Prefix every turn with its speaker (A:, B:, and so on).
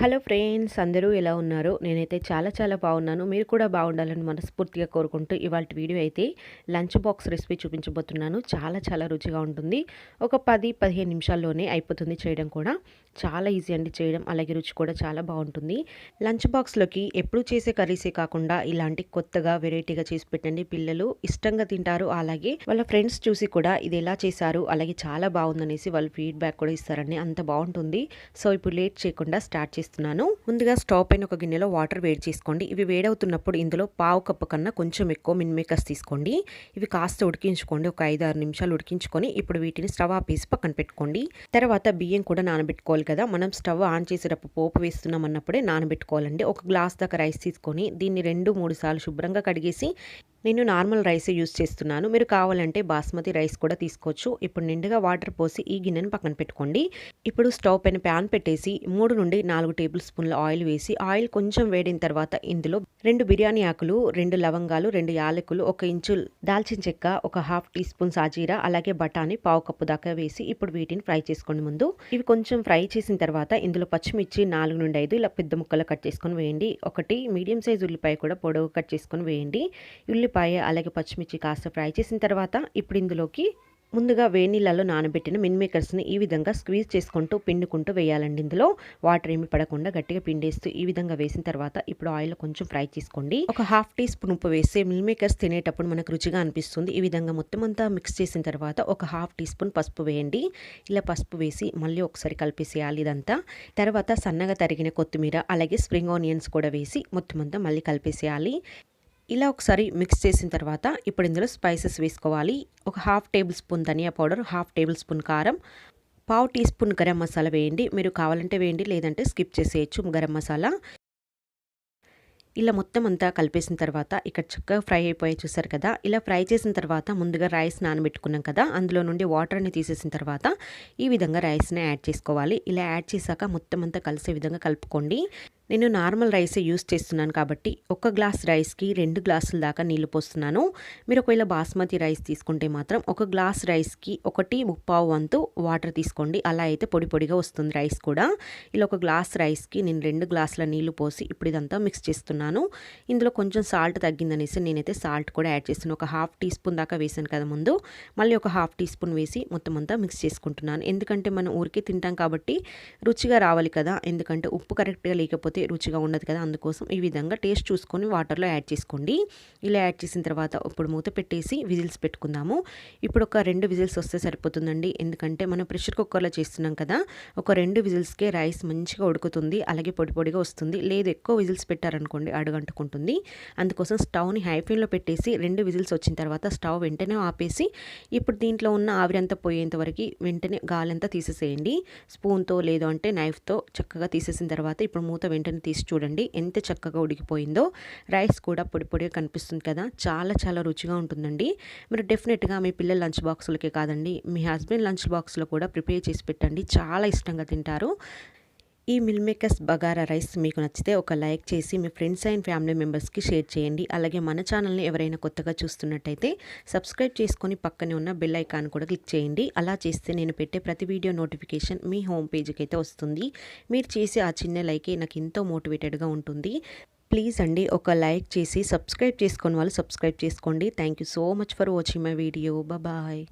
A: Hello friends అందరూ ఎలా ఉన్నారు? నేనైతే చాలా చాలా బాగున్నాను. మీరు కూడా బాగుండాలని మనస్ఫూర్తిగా కోరుకుంటూ ఇవాళ వీడియో అయితే లంచ్ బాక్స్ రెసిపీ చూపించబోతున్నాను. చాలా చాలా రుచిగా ఉంటుంది. ఒక పది పదిహేను నిమిషాల్లోనే అయిపోతుంది చేయడం కూడా. చాలా ఈజీ అండి చేయడం. అలాగే రుచి కూడా చాలా బాగుంటుంది. లంచ్ బాక్స్లోకి ఎప్పుడు చేసే కర్రీసే కాకుండా ఇలాంటి కొత్తగా వెరైటీగా చేసి పెట్టండి. పిల్లలు ఇష్టంగా తింటారు. అలాగే వాళ్ళ ఫ్రెండ్స్ చూసి కూడా ఇది ఎలా చేశారు అలాగే చాలా బాగుందనేసి వాళ్ళు ఫీడ్బ్యాక్ కూడా ఇస్తారండి అంత బాగుంటుంది. సో ఇప్పుడు లేట్ చేయకుండా స్టార్ట్ చేస్తున్నాను. ముందుగా స్టవ్ పైన ఒక గిన్నెలో వాటర్ వేడి చేసుకోండి. ఇవి వేడవుతున్నప్పుడు ఇందులో పావు కప్పు కన్నా కొంచెం ఎక్కువ మిన్మేకర్స్ తీసుకోండి. ఇవి కాస్త ఉడికించుకోండి. ఒక ఐదు ఆరు నిమిషాలు ఉడికించుకొని ఇప్పుడు వీటిని స్టవ్ ఆపేసి పక్కన పెట్టుకోండి. తర్వాత బియ్యం కూడా నానబెట్టుకోవాలి కదా. మనం స్టవ్ ఆన్ చేసేటప్పుడు పోపు వేస్తున్నాం అన్నప్పుడే నానబెట్టుకోవాలండి. ఒక గ్లాస్ దాకా రైస్ తీసుకొని దీన్ని రెండు మూడు సార్లు శుభ్రంగా కడిగేసి నేను నార్మల్ రైస్ యూస్ చేస్తున్నాను. మీరు కావాలంటే బాస్మతి రైస్ కూడా తీసుకోవచ్చు. ఇప్పుడు నిండుగా వాటర్ పోసి ఈ గిన్నెను పక్కన పెట్టుకోండి. ఇప్పుడు స్టవ్ పైన ప్యాన్ పెట్టేసి మూడు నుండి నాలుగు టేబుల్ స్పూన్ల ఆయిల్ వేసి ఆయిల్ కొంచెం వేడిన తర్వాత ఇందులో రెండు బిర్యానీ ఆకులు రెండు లవంగాలు రెండు యాలకులు ఒక ఇంచు దాల్చిన చెక్క ఒక హాఫ్ టీ స్పూన్ సాజీరా అలాగే బఠానీ పావు కప్పు దాకా వేసి ఇప్పుడు వీటిని ఫ్రై చేసుకోండి ముందు. ఇవి కొంచెం ఫ్రై చేసిన తర్వాత ఇందులో పచ్చిమిర్చి నాలుగు నుండి ఐదు ఇలా పెద్ద ముక్కలు కట్ చేసుకొని వేయండి. ఒకటి మీడియం సైజ్ ఉల్లిపాయ కూడా పొడవు కట్ చేసుకొని వేయండి. ఉల్లిపాయ అలాగే పచ్చిమిర్చి కాస్త ఫ్రై చేసిన తర్వాత ఇప్పుడు ఇందులోకి ముందుగా వేనీళ్ళలో నానబెట్టిన మిన్మేకర్స్ని ఈ విధంగా స్క్వీజ్ చేసుకుంటూ పిండుకుంటూ వేయాలండి. ఇందులో వాటర్ ఏమి పడకుండా గట్టిగా పిండేస్తూ ఈ విధంగా వేసిన తర్వాత ఇప్పుడు ఆయిల్ కొంచెం ఫ్రై చేసుకోండి. ఒక హాఫ్ టీ స్పూన్ ఉప్పు వేస్తే మిల్మేకర్స్ తినేటప్పుడు మనకు రుచిగా అనిపిస్తుంది. ఈ విధంగా మొత్తం అంతా మిక్స్ చేసిన తర్వాత ఒక హాఫ్ టీ స్పూన్ పసుపు వేయండి. ఇలా పసుపు వేసి మళ్ళీ ఒకసారి కలిపేసేయాలి ఇదంతా. తర్వాత సన్నగా తరిగిన కొత్తిమీర అలాగే స్ప్రింగ్ ఆనియన్స్ కూడా వేసి మొత్తం అంతా మళ్ళీ కలిపేసేయాలి. ఇలా ఒకసారి మిక్స్ చేసిన తర్వాత ఇప్పుడు ఇందులో స్పైసెస్ వేసుకోవాలి. ఒక హాఫ్ టేబుల్ స్పూన్ ధనియా పౌడర్ హాఫ్ టేబుల్ స్పూన్ కారం పావు టీ స్పూన్ గరం మసాలా వేయండి. మీరు కావాలంటే వేయండి లేదంటే స్కిప్ చేసేయచ్చు గరం మసాలా. ఇలా మొత్తం అంతా కలిపేసిన తర్వాత ఇక్కడ చక్కగా ఫ్రై అయిపోయి చూసారు కదా. ఇలా ఫ్రై చేసిన తర్వాత ముందుగా రైస్ నానబెట్టుకున్నాం కదా. అందులో నుండి వాటర్ని తీసేసిన తర్వాత ఈ విధంగా రైస్ని యాడ్ చేసుకోవాలి. ఇలా యాడ్ చేశాక మొత్తం అంతా కలిసే విధంగా కలుపుకోండి. నేను నార్మల్ రైసే యూస్ చేస్తున్నాను కాబట్టి ఒక గ్లాస్ రైస్కి రెండు గ్లాసుల దాకా నీళ్ళు పోస్తున్నాను. మీరు ఒకవేళ బాస్మతి రైస్ తీసుకుంటే మాత్రం ఒక గ్లాస్ రైస్కి ఒకటి ముప్పావు వంతు వాటర్ తీసుకోండి. అలా అయితే పొడి పొడిగా వస్తుంది రైస్ కూడా. ఇలా ఒక గ్లాస్ రైస్కి నేను రెండు గ్లాసుల నీళ్ళు పోసి ఇప్పుడు ఇదంతా మిక్స్ చేస్తున్నాను. ఇందులో కొంచెం సాల్ట్ తగ్గిందనేసి నేనైతే సాల్ట్ కూడా యాడ్ చేస్తున్నాను. ఒక హాఫ్ టీ స్పూన్ దాకా వేసాను కదా ముందు. మళ్ళీ ఒక హాఫ్ టీ స్పూన్ వేసి మొత్తం అంతా మిక్స్ చేసుకుంటున్నాను. ఎందుకంటే మనం ఊరికే తింటాం కాబట్టి రుచిగా రావాలి కదా. ఎందుకంటే ఉప్పు కరెక్ట్గా లేకపోతే అయితే రుచిగా ఉండదు కదా అందుకోసం ఈ విధంగా టేస్ట్ చూసుకొని వాటర్లో యాడ్ చేసుకోండి. ఇలా యాడ్ చేసిన తర్వాత ఇప్పుడు మూత పెట్టేసి విజిల్స్ పెట్టుకుందాము. ఇప్పుడు ఒక రెండు విజిల్స్ వస్తే సరిపోతుందండి. ఎందుకంటే మనం ప్రెషర్ కుక్కర్లో చేస్తున్నాం కదా ఒక రెండు విజిల్స్కే రైస్ మంచిగా ఉడుకుతుంది అలాగే పొడి పొడిగా వస్తుంది. లేదు ఎక్కువ విజిల్స్ పెట్టారనుకోండి అడుగంటుకుంటుంది. అందుకోసం స్టవ్ని హై ఫ్లేమ్లో పెట్టేసి రెండు విజిల్స్ వచ్చిన తర్వాత స్టవ్ వెంటనే ఆపేసి ఇప్పుడు దీంట్లో ఉన్న ఆవిరంతా పోయేంత వరకు వెంటనే గాలంతా తీసేసేయండి. స్పూన్తో లేదు అంటే నైఫ్తో చక్కగా తీసేసిన తర్వాత ఇప్పుడు మూత వెంటనే వెంటనే తీసి చూడండి. ఎంత చక్కగా ఉడికిపోయిందో. రైస్ కూడా పొడి పొడిగా కనిపిస్తుంది కదా. చాలా చాలా రుచిగా ఉంటుందండి. మీరు డెఫినెట్గా మీ పిల్లల లంచ్ బాక్సులకే కాదండి. మీ హస్బెండ్ లంచ్ బాక్స్లో కూడా ప్రిపేర్ చేసి పెట్టండి. చాలా ఇష్టంగా తింటారు. ఈ మిల్ మేకర్స్ బగారా రైస్ మీకు నచ్చితే ఒక లైక్ చేసి మీ ఫ్రెండ్స్ అండ్ ఫ్యామిలీ మెంబర్స్కి షేర్ చేయండి. అలాగే మన ఛానల్ని ఎవరైనా కొత్తగా చూస్తున్నట్టయితే సబ్స్క్రైబ్ చేసుకొని పక్కనే ఉన్న బెల్ ఐకాన్ కూడా క్లిక్ చేయండి. అలా చేస్తే నేను పెట్టే ప్రతి వీడియో నోటిఫికేషన్ మీ హోమ్ పేజ్కి అయితే వస్తుంది. మీరు చేసే ఆ చిన్న లైకే నాకు ఎంతో మోటివేటెడ్గా ఉంటుంది. ప్లీజ్ అండి ఒక లైక్ చేసి సబ్స్క్రైబ్ చేసుకొని వాళ్ళు సబ్స్క్రైబ్ చేసుకోండి. Thank you so much for watching my video. Bye.